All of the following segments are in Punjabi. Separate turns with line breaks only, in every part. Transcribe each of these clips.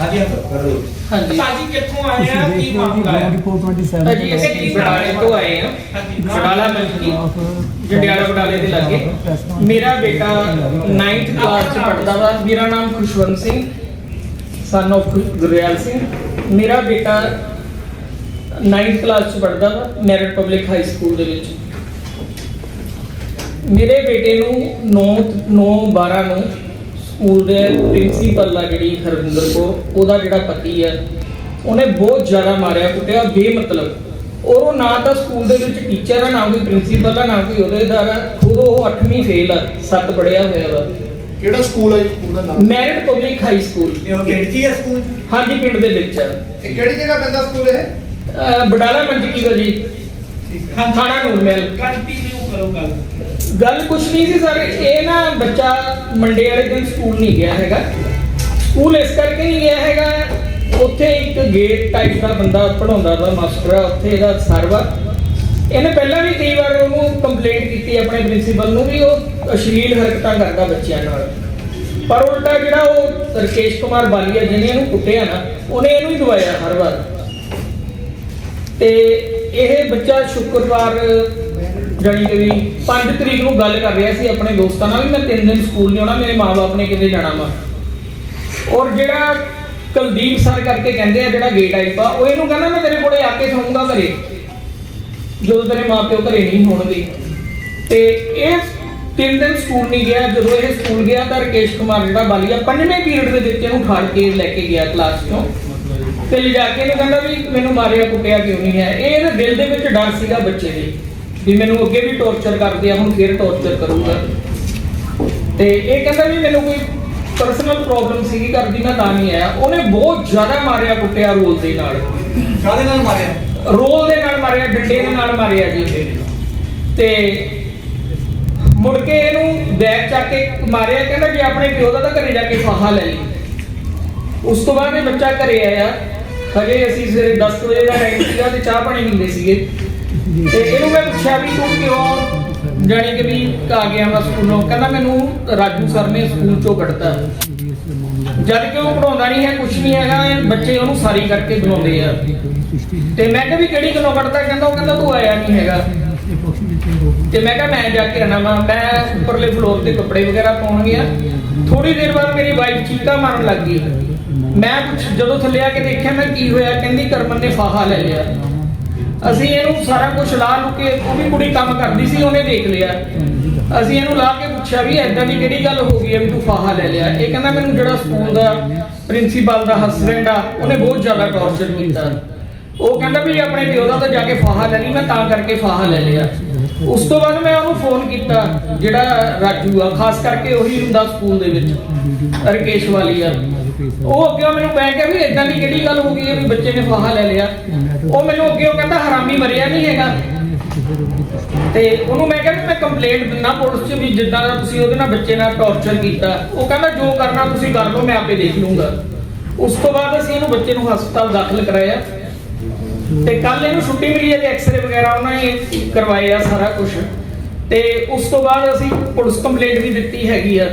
ਹਾਂਜੀ
ਹਾਂ
ਕਰੋ ਹਾਂਜੀ। ਮੈਰਿਟ ਪਬਲਿਕ ਹਾਈ ਸਕੂਲ ਦੇ ਵਿੱਚ। ਮੇਰੇ ਬੇਟੇ ਨੂੰ 9 9 12 ਨੂੰ ਸਕੂਲ ਦੇ ਪ੍ਰਿੰਸੀਪਲ ਆ ਜਿਹੜੀ ਹਰਵਿੰਦਰ ਕੌਰ ਉਹਦਾ ਜਿਹੜਾ ਪਤੀ ਆ ਉਹਨੇ ਬਹੁਤ ਜ਼ਿਆਦਾ ਮਾਰਿਆ ਕੁੱਟਿਆ ਬੇਮਤਲਬ। ਔਰ ਉਹ ਨਾ ਤਾਂ ਸਕੂਲ ਦੇ ਵਿੱਚ ਟੀਚਰ ਆ ਨਾ ਕੋਈ ਪ੍ਰਿੰਸੀਪਲ ਆ ਨਾ ਕੋਈ ਅਹੁਦੇਦਾਰ ਆ ਖੁਦ ਉਹ 8ਵੀਂ ਫੇਲ ਆ ਸੱਤ ਪੜਿਆ ਹੋਇਆ ਵਾ।
ਕਿਹੜਾ ਸਕੂਲ ਹੈ ਸਕੂਲ ਦਾ ਨਾਮ?
ਮੈਰਿਟ ਪਬਲਿਕ ਹਾਈ ਸਕੂਲ
ਇਹ ਕਿਹੜੀ ਹੈ ਸਕੂਲ?
ਹਾਂਜੀ ਪਿੰਡ ਦੇ ਵਿੱਚ ਆ।
ਇਹ ਕਿਹੜੀ ਜਗ੍ਹਾ ਪੈਂਦਾ ਸਕੂਲ ਇਹ?
ਅਹ ਬਡਾਲਾ ਮੰਡੀ ਵਾ ਜੀ?
ਹਾਂ
ਥਾਣਾ ਨੂਰਮਹਿਲ
ਕੰਟੀਨਿਊ ਕਰੋ ਗੱਲ।
ਗੱਲ ਕੁਛ ਨਹੀਂ ਸੀ ਸਰ ਇਹ ਨਾ ਬੱਚਾ ਮੰਡੇ ਵਾਲੇ ਦਿਨ ਸਕੂਲ ਨਹੀਂ ਗਿਆ ਹੈਗਾ। ਸਕੂਲ ਇਸ ਕਰਕੇ ਨਹੀਂ ਗਿਆ ਹੈਗਾ। ਉੱਥੇ ਇੱਕ ਗੇਟ ਟਾਈਪ ਦਾ ਬੰਦਾ ਪੜਾਉਂਦਾ ਵਾ ਮਾਸਟਰ ਆ, ਉੱਥੇ ਇਹਦਾ ਸਰ ਵਾ। ਇਹਨੇ ਪਹਿਲਾਂ ਵੀ ਕਈ ਵਾਰ ਉਹਨੂੰ ਕੰਪਲੇਂਟ ਕੀਤੀ ਆਪਣੇ ਪ੍ਰਿੰਸੀਪਲ ਨੂੰ ਵੀ ਉਹ ਅਸ਼ਲੀਲ ਹਰਕਤਾਂ ਕਰਦਾ ਬੱਚਿਆਂ ਨਾਲ। ਪਰ ਉਲਟਾ ਜਿਹੜਾ ਉਹ ਰਕੇਸ਼ ਕੁਮਾਰ ਬਾਲੀਆ ਜਿਹਨੇ ਇਹਨੂੰ ਕੁੱਟਿਆ ਨਾ, ਉਹਨੇ ਇਹਨੂੰ ਹੀ ਦਵਾਇਆ ਹਰ ਵਾਰ। ਤੇ ਇਹ ਬੱਚਾ ਸ਼ੁੱਕਰਵਾਰ ਜਾਣੀ ਕਿ ਵੀ 5 ਤਰੀਕ ਨੂੰ ਗੱਲ ਕਰ ਰਿਹਾ ਸੀ ਆਪਣੇ ਦੋਸਤਾਂ ਨਾਲ ਵੀ ਮੈਂ ਤਿੰਨ ਦਿਨ ਸਕੂਲ ਨਹੀਂ ਆਉਣਾ, ਮੇਰੇ ਮਾਪੇ ਨੇ ਕਿਤੇ ਜਾਣਾ ਵਾ। ਔਰ ਜਿਹੜਾ ਕੁਲਦੀਪ ਸਰ ਕਰਕੇ ਕਹਿੰਦੇ ਆ, ਜਿਹੜਾ ਗੇਟ ਆਈਪਾ ਉਹ ਇਹਨੂੰ ਕਹਿੰਦਾ ਮੈਂ ਤੇਰੇ ਕੋਲੇ ਆ ਕੇ ਸੌਂਗਾ ਘਰੇ। ਜਦੋਂ ਤੇਰੇ ਮਾਪਿਓ ਘਰੇ ਨਹੀਂ ਹੋਣਗੇ। ਤੇ ਇਹ ਤਿੰਨ ਦਿਨ ਸਕੂਲ ਨਹੀਂ ਗਿਆ, ਜਦੋਂ ਇਹ ਸਕੂਲ ਗਿਆ ਤਾਂ ਰਕੇਸ਼ ਕੁਮਾਰ ਜਿਹੜਾ ਬਾਲੀਆ ਪੰਜਵੇਂ ਪੀਰੀਅਡ ਦੇ ਵਿੱਚ ਇਹਨੂੰ ਠਾੜ ਕੇ ਲੈ ਕੇ ਗਿਆ ਕਲਾਸ ਚੋਂ। ਤੇ ਲਿਜਾ ਕੇ ਇਹਨੂੰ ਕਹਿੰਦਾ ਵੀ ਮੈਨੂੰ ਮਾਰਿਆ ਕੁੱਟਿਆ ਕਿਉਂ ਨਹੀਂ ਹੈ। ਇਹ ਇਹਦੇ ਦਿਲ ਦੇ ਵਿੱਚ ਡਰ ਸੀਗਾ ਬੱਚੇ ਦੇ। ਵੀ ਮੈਨੂੰ ਅੱਗੇ ਵੀ ਟੌਰਚਰ ਕਰਦੇ ਆ ਹੁਣ ਫੇਰ ਟੌਰਚਰ ਕਰੂਗਾ। ਤੇ ਇਹ ਕਹਿੰਦਾ ਵੀ ਮੈਨੂੰ ਕੋਈ ਪਰਸਨਲ ਪ੍ਰੋਬਲਮ ਸੀਗੀ ਘਰ ਦੀ ਮੈਂ ਤਾਂ ਨਹੀਂ ਆਇਆ। ਉਹਨੇ ਬਹੁਤ ਜ਼ਿਆਦਾ ਮਾਰਿਆ ਕੁੱਟਿਆ ਰੋਲ ਦੇ ਨਾਲ।
ਕਾਹਦੇ ਨਾਲ ਮਾਰਿਆ?
ਰੋਲ ਦੇ ਨਾਲ ਮਾਰਿਆ ਡੰਡੇ ਦੇ ਨਾਲ ਮਾਰਿਆ ਜੀ ਤੇ ਮੁੜ ਕੇ ਇਹਨੂੰ ਬੈਗ ਚੱਕ ਕੇ ਮਾਰਿਆ ਕਹਿੰਦਾ ਜੇ ਆਪਣੇ ਪਿਓ ਦਾ ਤਾਂ ਘਰੇ ਜਾ ਕੇ ਫਾਹਾ ਲੈ ਲਈ। ਉਸ ਤੋਂ ਬਾਅਦ ਇਹ ਬੱਚਾ ਘਰੇ ਆਇਆ। ਹਜੇ ਅਸੀਂ ਸਵੇਰੇ 10 ਵਜੇ ਦਾ ਟਾਈਮ ਸੀਗਾ ਤੇ ਚਾਹ ਪਾਣੀ ਪੀਂਦੇ ਸੀਗੇ। ਤੇ ਇਹਨੂੰ ਮੈਂ ਪੁੱਛਿਆ ਵੀ ਤੂੰ ਕਿਉਂ ਜਾਣੀ ਕਿ ਵੀ ਆ ਗਿਆ ਵਾ ਸਕੂਲੋਂ। ਕਹਿੰਦਾ ਮੈਨੂੰ ਰਾਜੂ ਸਰ ਨੇ ਸਕੂਲ ਚੋਂ ਕੱਢਤਾ। ਜਦ ਕਿ ਉਹ ਪੜਾਉਂਦਾ ਨਹੀਂ ਹੈ ਕੁਝ ਨਹੀਂ ਹੈਗਾ, ਇਹ ਬੱਚੇ ਉਹਨੂੰ ਸਾਰੀ ਕਰਕੇ ਬੁਲਾਉਂਦੇ ਆ। ਤੇ ਮੈਂ ਕਿਹਾ ਵੀ ਕਿਹੜੀ ਗੱਲੋਂ ਕੱਢਦਾ ਕਹਿੰਦਾ ਉਹ ਕਹਿੰਦਾ ਤੂੰ ਆਇਆ ਨਹੀਂ ਹੈਗਾ। ਤੇ ਮੈਂ ਕਿਹਾ ਮੈਂ ਜਾ ਕੇ ਆਣਾ ਵਾ। ਮੈਂ ਉੱਪਰਲੇ ਫਲੋਰ ਤੇ ਕੱਪੜੇ ਵਗੈਰਾ ਪਾਉਣ ਗਿਆ। ਥੋੜੀ ਦੇਰ ਬਾਅਦ ਮੇਰੀ ਵਾਈਫ ਚੀਕਾ ਮਾਰਨ ਲੱਗ ਗਈ। ਮੈਂ ਪੁੱਛ- ਜਦੋਂ ਥੱਲੇ ਆ ਕੇ ਦੇਖਿਆ, ਮੈਂ ਕੀ ਹੋਇਆ? ਕਹਿੰਦੀ ਕਰਮਨ ਨੇ ਫਾਹਾ ਲੈ ਲਿਆ। ਅਸੀਂ ਇਹਨੂੰ ਸਾਰਾ ਕੁਝ ਲਾ ਲੁ ਕੇ ਉਹ ਵੀ ਕੁੜੀ ਕੰਮ ਕਰਦੀ ਸੀ, ਉਹਨੇ ਦੇਖ ਲਿਆ। ਅਸੀਂ ਇਹਨੂੰ ਲਾ ਕੇ ਪੁੱਛਿਆ ਵੀ ਐਦਾਂ ਦੀ ਕਿਹੜੀ ਗੱਲ ਹੋ ਗਈ ਹੈ ਵੀ ਤੂੰ ਫਾਹਾ ਲੈ ਲਿਆ। ਇਹ ਕਹਿੰਦਾ ਮੈਨੂੰ ਜਿਹੜਾ ਸਕੂਲ ਦਾ ਪ੍ਰਿੰਸੀਪਲ ਦਾ ਹਸਬੈਂਡ ਆ, ਉਹਨੇ ਬਹੁਤ ਜ਼ਿਆਦਾ ਟੌਰਚਰ ਕੀਤਾ। ਉਹ ਕਹਿੰਦਾ ਵੀ ਆਪਣੇ ਪਿਓ ਦਾ ਤਾਂ ਜਾ ਕੇ ਫਾਹਾ ਲੈ ਲਈ, ਮੈਂ ਤਾਂ ਕਰਕੇ ਫਾਹਾ ਲੈ ਲਿਆ। ਉਸ ਤੋਂ ਬਾਅਦ ਮੈਂ ਉਹਨੂੰ ਫੋਨ ਕੀਤਾ, ਜਿਹੜਾ ਰਾਜੂ ਆ, ਖਾਸ ਕਰਕੇ ਉਹੀ ਹੁੰਦਾ ਸਕੂਲ ਦੇ ਵਿੱਚ, ਰਕੇਸ਼ ਵਾਲੀ ਆ। ਉਹ ਅੱਗੇ ਮੈਨੂੰ ਮੈਂ ਕਿਹਾ ਵੀ ਇਦਾਂ ਦੀ ਕਿਹੜੀ ਗੱਲ ਹੋ ਗਈ ਹੈ ਵੀ ਬੱਚੇ ਨੇ ਫਾਹਾ ਲੈ ਲਿਆ। ਉਹ ਮੈਨੂੰ ਅੱਗੇ ਉਹ ਕਹਿੰਦਾ, ਹਰਾਮੀ ਮਰਿਆ ਨਹੀਂ ਹੈਗਾ। ਤੇ ਉਹਨੂੰ ਮੈਂ ਕਿਹਾ ਵੀ ਮੈਂ ਕੰਪਲੇਂਟ ਦਿੰਦਾ ਪੁਲਿਸ 'ਚ ਵੀ ਜਿੱਦਾਂ ਦਾ ਤੁਸੀਂ ਉਹਦੇ ਨਾਲ ਬੱਚੇ ਨਾਲ ਟੌਰਚਰ ਕੀਤਾ। ਉਹ ਕਹਿੰਦਾ, ਜੋ ਕਰਨਾ ਤੁਸੀਂ ਕਰ ਲਓ, ਮੈਂ ਆਪੇ ਦੇਖ ਲੂੰਗਾ। ਉਸ ਤੋਂ ਬਾਅਦ ਅਸੀਂ ਇਹਨੂੰ ਬੱਚੇ ਨੂੰ ਹਸਪਤਾਲ ਦਾਖਲ ਕਰਾਇਆ। ਤੇ ਕੱਲ ਇਹਨੂੰ ਛੁੱਟੀ ਮਿਲੀ ਹੈ ਤੇ ਐਕਸ-ਰੇ ਵਗੈਰਾ ਉਹਨਾਂ ਨੇ ਕਰਵਾਏ ਆ ਸਾਰਾ ਕੁਝ ਤੇ ਉਸ ਤੋਂ ਬਾਅਦ ਅਸੀਂ ਪੁਲਿਸ ਕੰਪਲੇਂਟ ਵੀ ਦਿੱਤੀ ਹੈਗੀ ਆ।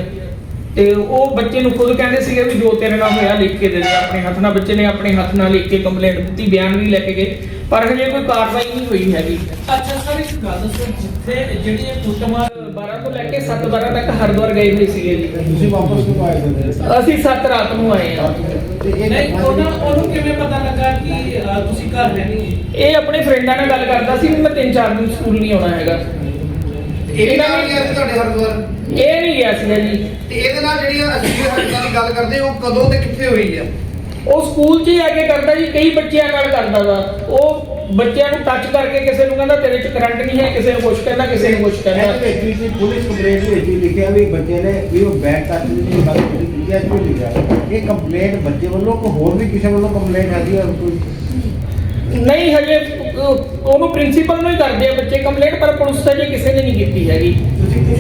ਤੇ ਉਹ ਬੱਚੇ ਨੂੰ ਖੁਦ ਕਹਿੰਦੇ ਸੀਗੇ ਵੀ ਜੋ ਤੇਰੇ ਨਾਲ ਹੋਇਆ ਲਿਖ ਕੇ ਦੇ ਦੇ, ਆਪਣੇ ਹੱਥ ਨਾਲ। ਬੱਚੇ ਨੇ ਆਪਣੇ ਹੱਥ ਨਾਲ ਲਿਖ ਕੇ ਕੰਪਲੇਂਟ ਦਿੱਤੀ, ਬਿਆਨ ਵੀ ਲੈ ਕੇ ਗਏ। ਪਰ ਹਜੇ ਕੋਈ ਕਾਰਵਾਈ ਨਹੀਂ ਹੋਈ ਹੈਗੀ।
ਅੱਛਾ, ਸਰ, ਇੱਕ ਗੱਲ ਦੱਸੋ, ਜਿੱਥੇ ਜਿਹੜੀ ਇਹ ਕੁੱਟਮਾਰ
12 ਤੋਂ ਲੈ ਕੇ 7 12 ਤੱਕ ਹਰਿਦੁਆਰ ਗਏ ਹੋਏ ਸੀਗੇ ਜੀ।
ਤੁਸੀਂ ਵਾਪਸ ਕਿਉਂ ਆਏ ਹੋ
ਅਸੀਂ 7 ਰਾਤ ਨੂੰ ਆਏ ਆ
ਨਹੀਂ ਉਹਨਾਂ ਉਹਨੂੰ ਕਿਵੇਂ ਪਤਾ ਲੱਗਾ ਕਿ ਅ, ਤੁਸੀਂ ਘਰ ਹੈ ਨਹੀਂ?
ਇਹ ਆਪਣੇ ਫਰੈਂਡਾਂ ਨਾਲ ਗੱਲ ਕਰਦਾ ਸੀ ਵੀ ਮੈਂ 3-4 ਦਿਨ ਸਕੂਲ ਨਹੀਂ ਆਉਣਾ ਹੈਗਾ।
ਇਹ ਨਾਲ ਗਿਆ ਸੀ ਤੁਹਾਡੇ ਹਰਦੁਆਰ?
ਇਹ ਨਹੀਂ ਗਿਆ ਸੀਗਾ ਜੀ।
ਤੇ ਇਹਦੇ ਨਾਲ ਜਿਹੜੀ ਅਸਲੀ ਹਰਕਤਾਂ ਦੀ ਗੱਲ ਕਰਦੇ ਉਹ ਕਦੋਂ ਤੇ ਕਿੱਥੇ ਹੋਈ ਆ?
ਉਹ ਸਕੂਲ 'ਚ ਹੀ ਆ ਕੇ ਕਰਦਾ ਜੀ ਕਈ ਬੱਚਿਆਂ ਨਾਲ ਕਰਦਾ ਵਾ। ਉਹ ਬੱਚਿਆਂ ਨੂੰ ਟੱਚ ਕਰਕੇ ਕਿਸੇ ਨੂੰ ਕਹਿੰਦਾ ਤੇਰੇ 'ਚ ਕਰੰਟ ਨਹੀਂ ਹੈ ਕਿਸੇ ਨੂੰ ਕੁਛ ਕਹਿੰਦਾ ਕਿਸੇ ਨੂੰ ਕੁਛ ਕਹਿੰਦਾ।
ਇਹਦੇ ਵਿੱਚ ਵੀ ਪੁਲਿਸ ਕੰਪਲੇਂਟ ਵਿੱਚ ਵੀ ਲਿਖਿਆ ਵੀ ਬੱਚੇ ਨੇ ਵੀ ਉਹ ਬੈਗ ਟੱਚ ਦੀ ਗੱਲ ਕੀਤੀ ਹੈ ਕਿਉਂ ਲਿਖਿਆ। ਇਹ ਕੰਪਲੇਂਟ ਬੱਚੇ ਵੱਲੋਂ ਕੋਈ ਹੋਰ ਵੀ ਕਿਸੇ ਵੱਲੋਂ ਕੰਪਲੇਂਟ ਹੈਗੀ ਹੈ ਕੋਈ?
ਨਹੀਂ ਹਜੇ ਉਹ- ਉਹਨੂੰ ਪ੍ਰਿੰਸੀਪਲ ਨੂੰ ਹੀ ਕਰਦੇ ਆ ਬੱਚੇ ਕੰਪਲੇਂਟ ਪਰ ਪੁਲਿਸ ਤਾਂ ਜੇ ਕਿਸੇ ਨੇ ਨਹੀਂ ਕੀਤੀ ਹੈਗੀ।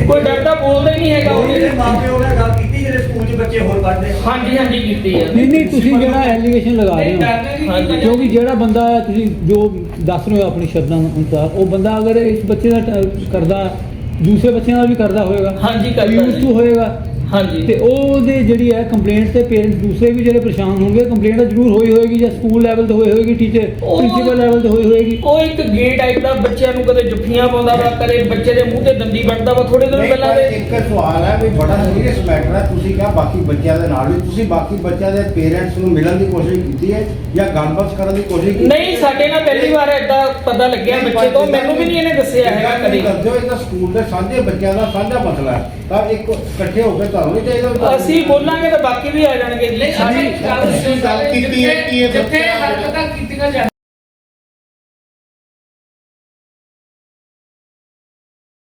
ਕੋਈ ਡਰਦਾ ਬੋਲਦਾ ਹੀ ਨਹੀਂ ਹੈਗਾ ਉਹਨੇ
ਮਾਪਿਓ ਨੇ ਗੱਲ ਕੀਤੀ ਬੱਚੇ ਹੋਰ ਪੜ੍ਹਦੇ
ਹਾਂਜੀ ਹਾਂਜੀ ਕੀਤੀ ਹੈ
ਨਹੀਂ ਨਹੀਂ ਤੁਸੀਂ ਜਿਹੜਾ ਐਲੀਗੇਸ਼ਨ ਲਗਾ ਰਹੇ ਹੋ
ਹਾਂਜੀ।
ਕਿਉਂਕਿ ਜਿਹੜਾ ਬੰਦਾ ਤੁਸੀਂ ਜੋ ਦੱਸ ਰਹੇ ਹੋ ਆਪਣੀ ਸ਼ਬਦਾਂ ਅਨੁਸਾਰ ਉਹ ਬੰਦਾ ਅਗਰ ਇਸ ਬੱਚੇ ਦਾ ਕਰਦਾ ਦੂਸਰੇ ਬੱਚਿਆਂ ਦਾ ਵੀ ਕਰਦਾ ਹੋਏਗਾ
ਹਾਂਜੀ, ਕਰਦਾ
Used
ਜੀ।
to ਹੋਏਗਾ
ਹਾਂਜੀ।
ਤੇ ਉਹਦੇ ਜਿਹੜੀ ਹੈ ਕੰਪਲੇਂਟ ਤੇ ਪੇਰੈਂਟਸ ਦੂਸਰੇ ਵੀ ਜਿਹੜੇ ਪਰੇਸ਼ਾਨ ਹੋਣਗੇ ਕੰਪਲੇਂਟ ਜ਼ਰੂਰ ਹੋਈ ਹੋਏਗੀ ਜਾਂ ਸਕੂਲ ਲੈਵਲ ਤੇ ਹੋਈ ਹੋਏਗੀ ਟੀਚਰ
ਉਹ-
ਪ੍ਰਿੰਸੀਪਲ ਲੈਵਲ ਤੇ ਹੋਈ ਹੋਏਗੀ।
ਉਹ ਇੱਕ ਗੇ ਟਾਈਪ ਦਾ ਬੱਚਿਆਂ ਨੂੰ ਕਦੇ ਜੁੱਫੀਆਂ ਪਾਉਂਦਾ ਵਾ ਕਦੇ ਬੱਚੇ ਦੇ ਮੂੰਹ ਤੇ ਦੰਦੀ ਵੱਟਦਾ ਵਾ ਥੋੜੇ ਦਿਨ ਪਹਿਲਾਂ ਦੇ
ਇੱਕ ਸਵਾਲ ਹੈ ਵੀ ਬੜਾ ਸੀਰੀਅਸ ਮੈਟਰ ਹੈ ਤੁਸੀਂ ਕਿਹਾ ਬਾਕੀ ਬੱਚਿਆਂ ਦੇ ਨਾਲ ਵੀ ਤੁਸੀਂ ਬਾਕੀ ਬੱਚਿਆਂ ਦੇ ਪੇਰੈਂਟਸ ਨੂੰ ਮਿਲਣ ਦੀ ਕੋਸ਼ਿਸ਼ ਕੀਤੀ ਹੈ ਜਾਂ ਗੱਲਬਾਤ ਕਰਨ ਦੀ ਕੋਸ਼ਿਸ਼ ਕੀਤੀ
ਨਹੀਂ ਸਾਡੇ ਨਾਲ ਪਹਿਲੀ ਵਾਰ ਏਦਾਂ ਪਤਾ ਲੱਗਿਆ ਬੱਚੇ ਤੋਂ ਮੈਨੂੰ ਵੀ ਨਹੀਂ ਇਹਨੇ ਦੱਸਿਆ ਹੈਗਾ ਕਦੇ।
ਕਰਦੇ ਹੋ ਇਹ ਤਾਂ ਸਕੂਲ ਦੇ ਸਾਂਝੇ ਬੱਚਿਆਂ ਦਾ ਸਾਂਝਾ ਮਸਲਾ ਹੈ। ਤਾਂ ਇੱਕ ਇਕੱਠੇ ਹੋ ਕੇ ਤੁਹਾਨੂੰ ਨਹੀਂ ਚਾਹੀਦਾ ਵੀ ਤੁਹਾਨੂੰ-
ਅਸੀਂ ਬੋਲਾਂਗੇ ਤਾਂ ਬਾਕੀ ਵੀ ਆ ਜਾਣਗੇ।
ਨਹੀਂ ਅਸੀਂ ਗੱਲ
ਗੱਲ ਕੀਤੀ ਹੈ ਕਿ ਇਹ
ਜਿੱਥੇ ਹਰਕਤਾਂ ਕੀਤੀਆਂ ਜਾ